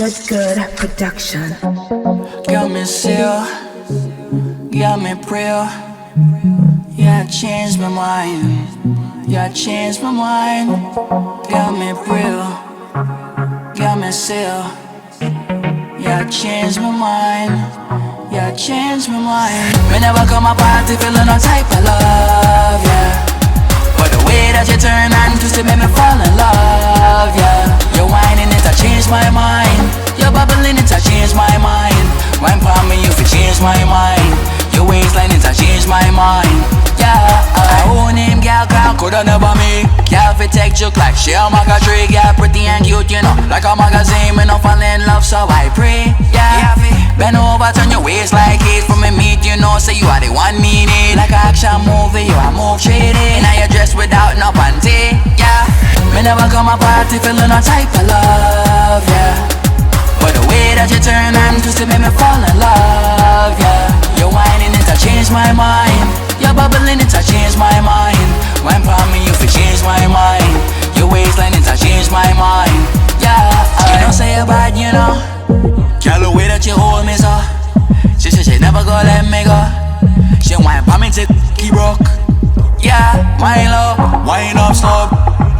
good, good production. Got me still, got me real. Yeah, I changed my mind. Yeah, I changed my mind. Got me real, got me still. Yeah, I changed my mind. Yeah, I changed my mind. Whenever come my party, feeling all type of love, yeah. Way that you turn and twist it made me fall in love, yeah. You're whining it, I changed my mind. You're bubbling it, I changed my mind. Wine for me, you fi change my mind. Your waistline it, I changed my mind. Yeah, I own him, gal, gal, coulda never me. Gal fi take joke like she a maga tree, gal pretty and cute, you know. Like a magazine, me no fall in love, so I pray. Yeah, bend over, know, say you are the one me need. Like a action movie, you a move shady. Now you dress without no panty, yeah. Me never come a party feeling a type of love, yeah. But the way that you turn and twist it made me fall in love, yeah. You're whining it, I changed my mind. You're bubbling it, I changed my mind. Wine for me, you fi change my mind. Your waistline it, I changed my mind, yeah. You don't say you're bad, you know. Girl, the way that you hold me so. She said she never gonna let me go. She whine for me to keep rock. Yeah, my love, wind up slow.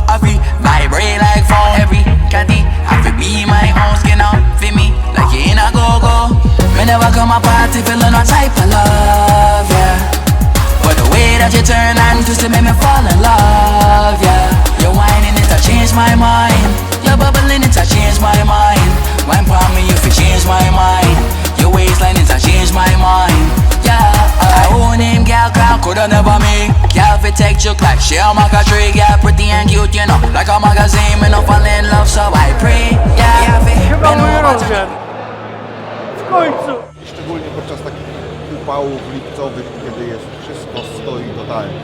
I feel vibrate like phone. Every catty, I feel be my own skin out feel me, like you in a go go. Whenever come a party, feeling a type of love, yeah. But the way that you turn and twist it made me fall in love, yeah. You're whining it, I changed my mind. You're bubbling it, I changed my mind. Wine for me, you fi change my mind. Your waistline it, coulda never me. Gal fi take joke like she a maga tree, gal pretty and cute, you know. Like a magazine, me no fall in love, so I pray. Yeah, Chyba mój turn- rozmiar. W końcu. Szczególnie podczas takich upałów lipcowych, kiedy jest wszystko stoi totalnie.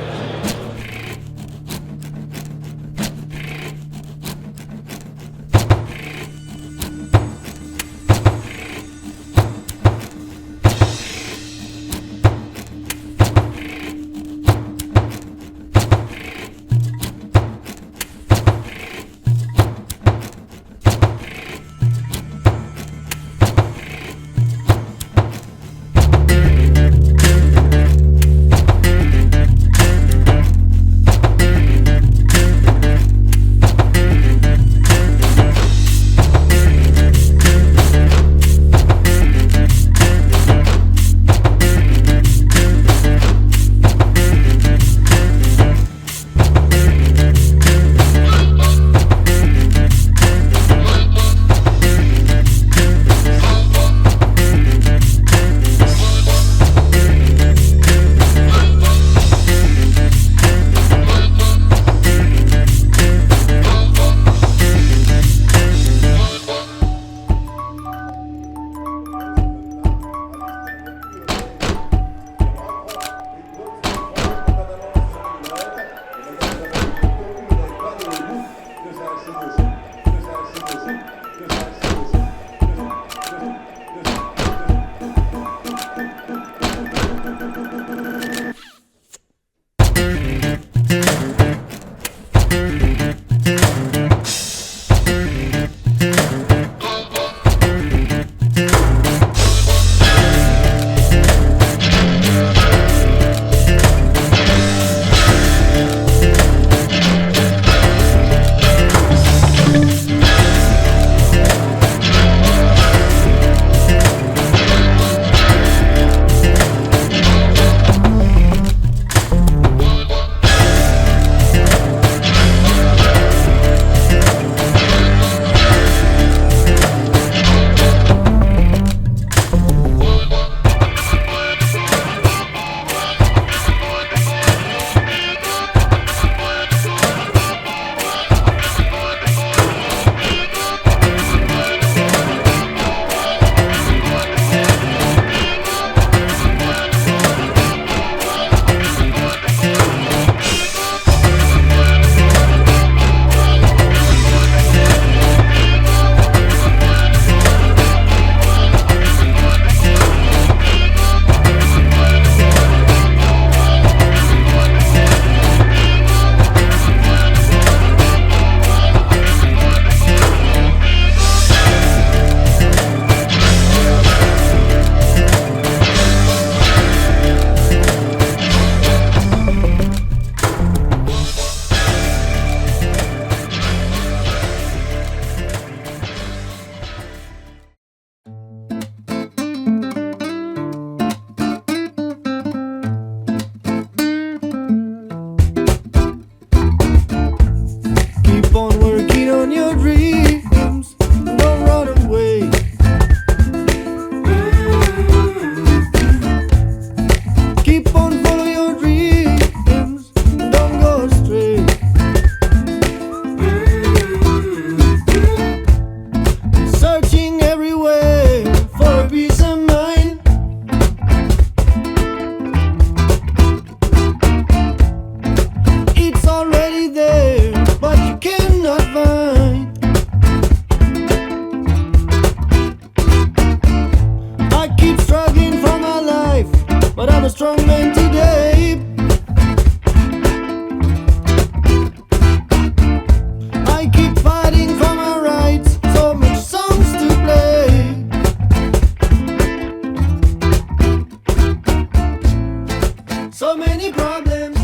So many problems,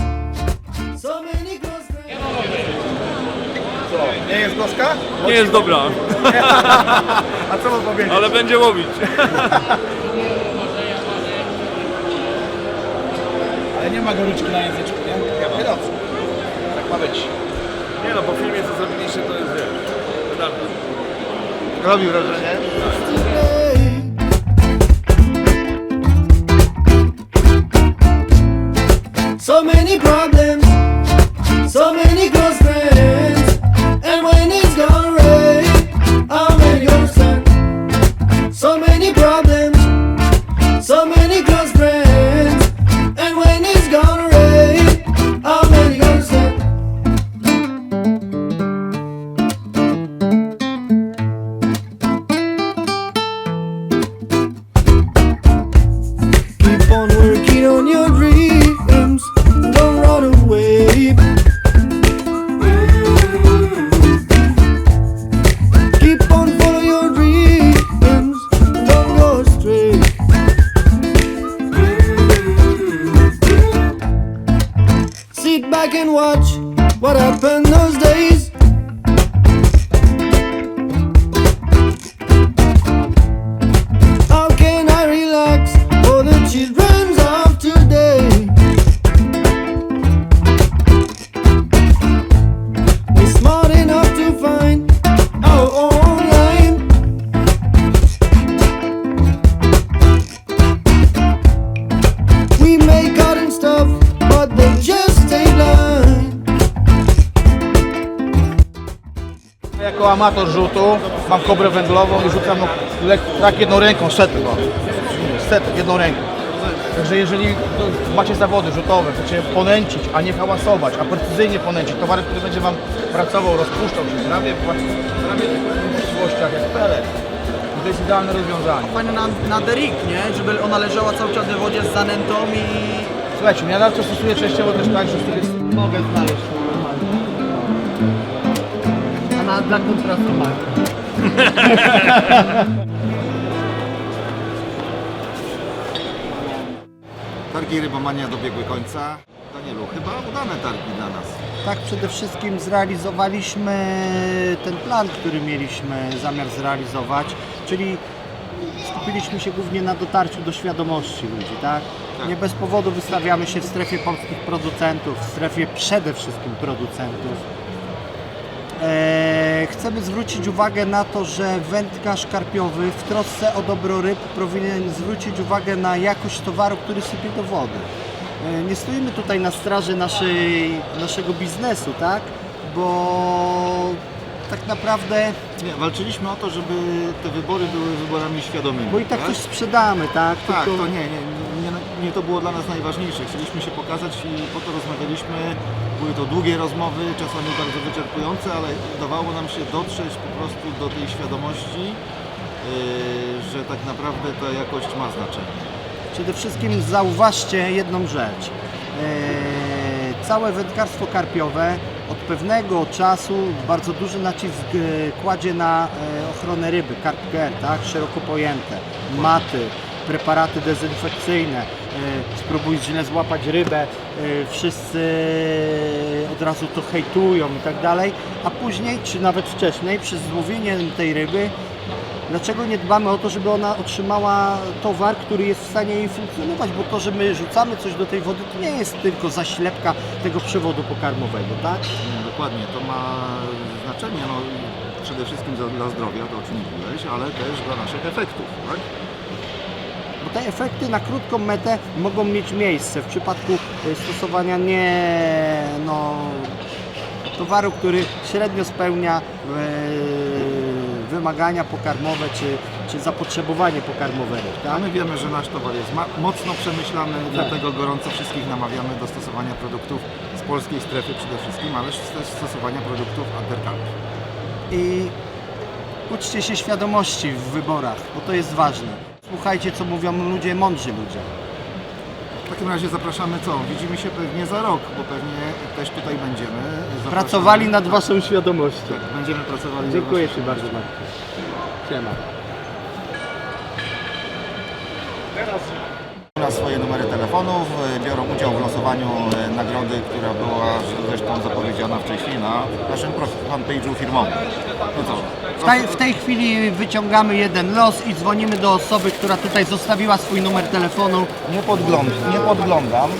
so many ghosts. Co? Nie jest gorzka? Nie jest dobra, A co mam powiedzieć? ale będzie łowić. Ale nie ma goryczki na języczku, nie? Nie dobrze. Tak ma być. Nie no, po filmie co zrobiliście to jest wiesz. Robi wrażenie? Steve! So many problems, so many close friends, and when it's gone rain, I'll make your son. So many problems, Jako amator rzutu mam kobrę węglową i rzucam tak jedną ręką, setek, setek jedną ręką. Także jeżeli macie zawody rzutowe, chcecie ponęcić, a nie hałasować, a precyzyjnie ponęcić, towar, który będzie Wam pracował, rozpuszczał się prawie, w- prawie w możliwościach jak pelet. To jest idealne rozwiązanie. Fajne na, na derik, nie? Żeby ona leżała cały czas w wodzie z zanętą i... Słuchajcie, ja to stosuję częściowo też tak, że wtedy Mogę znaleźć A dla kontrastu marka. Targi Rybomania dobiegły końca. Danielu, chyba udane targi dla nas. Tak, przede wszystkim zrealizowaliśmy ten plan, który mieliśmy zamiar zrealizować, czyli skupiliśmy się głównie na dotarciu do świadomości ludzi, tak? Tak. Nie bez powodu wystawiamy się w strefie polskich producentów, w strefie przede wszystkim producentów. Eee, chcemy zwrócić uwagę na to, że wędkarz karpiowy w trosce o dobro ryb powinien zwrócić uwagę na jakość towaru, który sypie do wody. Eee, nie stoimy tutaj na straży naszej, naszego biznesu, tak? Bo tak naprawdę, Nie, walczyliśmy o to, żeby te wybory były wyborami świadomymi. bo i tak coś sprzedamy, tak? Tak, Tylko- to nie, nie, nie, nie to było dla nas najważniejsze. Chcieliśmy się pokazać i po to rozmawialiśmy. Były to długie rozmowy, czasami bardzo wyczerpujące, ale udawało nam się dotrzeć po prostu do tej świadomości, yy, że tak naprawdę ta jakość ma znaczenie. Przede wszystkim zauważcie jedną rzecz. Eee, całe wędkarstwo karpiowe od pewnego czasu bardzo duży nacisk e, kładzie na ochronę ryby, carp care, tak? szeroko pojęte, maty, preparaty dezynfekcyjne, spróbuj źle złapać rybę, e, wszyscy od razu to hejtują i tak dalej, a później, czy nawet wcześniej, przy złowieniu tej ryby Dlaczego nie dbamy o to, żeby ona otrzymała towar, który jest w stanie jej funkcjonować? Bo to, że my rzucamy coś do tej wody, to nie jest tylko zaślepka tego przewodu pokarmowego, tak? Nie, dokładnie, to ma znaczenie no, przede wszystkim dla zdrowia, to o czym mówiłeś, ale też dla naszych efektów, tak? Te efekty na krótką metę mogą mieć miejsce w przypadku y, stosowania nie no, towaru, który średnio spełnia e, wymagania pokarmowe czy, czy zapotrzebowanie pokarmowe. ryb, A Tak? my wiemy, że nasz towar jest mocno przemyślany, dlatego gorąco wszystkich namawiamy do stosowania produktów z polskiej strefy przede wszystkim, ale też stosowania produktów Undercarp. i uczcie się świadomości w wyborach, bo to jest ważne. Słuchajcie, co mówią ludzie, mądrzy ludzie. W takim razie zapraszamy co? Widzimy się pewnie za rok, bo pewnie też tutaj będziemy. Zapraszamy. Pracowali nad Waszą świadomością. Tak, będziemy pracowali nad Dziękuję Ci bardzo, Marku. Siema. na swoje numery telefonów, e, biorą udział w losowaniu e, nagrody, która była zresztą zapowiedziana wcześniej na naszym fanpage'u firmowym. No co? W tej, w tej chwili wyciągamy jeden los i dzwonimy do osoby, która tutaj zostawiła swój numer telefonu. Nie, podgląd, nie podglądam.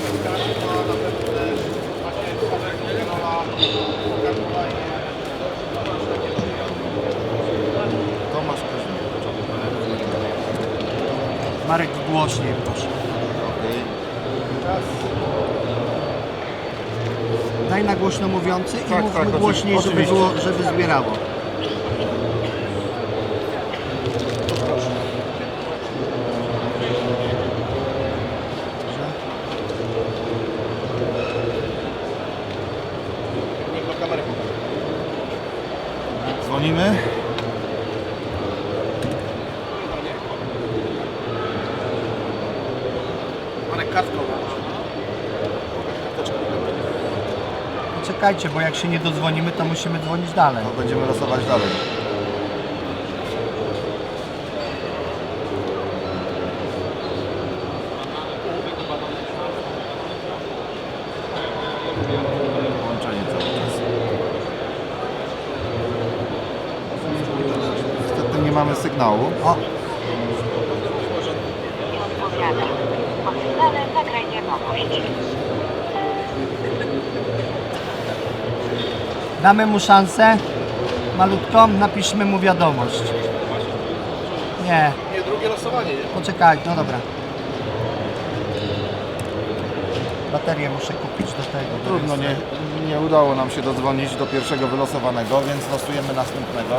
Marek głośniej proszę. Okej. Daj na głośno mówiący i Tak, mówmy tak, głośniej, żeby, było, żeby zbierało. Dzwonimy. Czekajcie, bo jak się nie dodzwonimy, to musimy dzwonić dalej. Będziemy losować dalej. Połączenie cały czas. Niestety nie mamy sygnału. O, Powiada. Po sygnale zagraj wiadomość. Damy mu szansę. Malutką, napiszmy mu wiadomość. Nie, Nie, drugie losowanie, nie? poczekaj, no dobra. Baterię muszę kupić do tego. do Trudno, nie, nie udało nam się dodzwonić do pierwszego wylosowanego, więc losujemy następnego.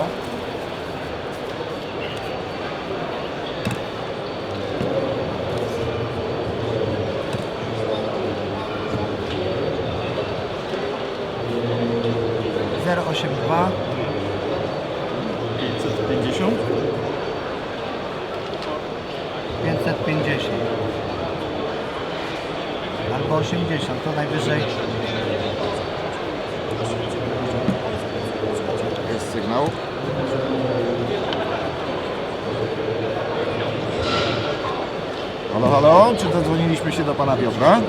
082 550. 550 albo 80, to najwyżej. Jest sygnał. Halo, halo, czy dodzwoniliśmy się do pana Piotra?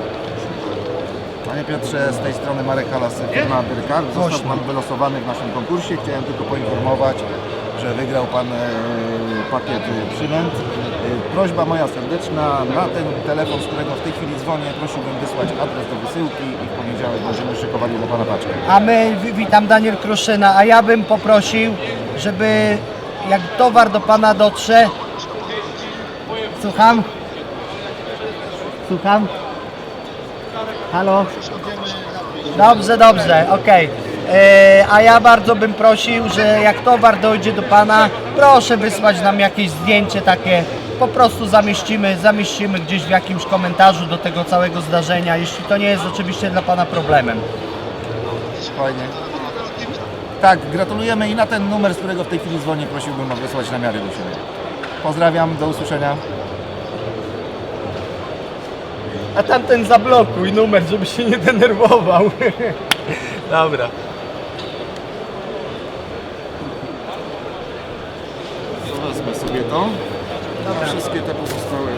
Panie Piotrze, z tej strony Marek Halas, firma Byrkar. Został pan wylosowany w naszym konkursie. Chciałem tylko poinformować, że wygrał pan e, pakiet przynęt. E, prośba moja serdeczna, na ten telefon, z którego w tej chwili dzwonię, prosiłbym wysłać adres do wysyłki i w poniedziałek będziemy szykowali dla pana paczkę. A my, wi- witam Daniel Kruszyna, a ja bym poprosił, żeby jak towar do Pana dotrze... Słucham? Słucham? Halo? Dobrze, dobrze, okej. E, A ja bardzo bym prosił, że jak towar dojdzie do Pana, proszę wysłać nam jakieś zdjęcie takie, po prostu zamieścimy, zamieścimy gdzieś w jakimś komentarzu do tego całego zdarzenia, jeśli to nie jest oczywiście dla Pana problemem. Fajnie. Tak, gratulujemy i na ten numer, z którego w tej chwili dzwonię, prosiłbym o wysłać namiary do siebie. Pozdrawiam, do usłyszenia. A tamten zablokuj numer, żeby się nie denerwował. Dobra. To wezmę sobie to. A wszystkie te pozostałe.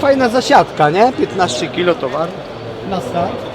Fajna zasiadka, nie? 15 kilo towar. Na start.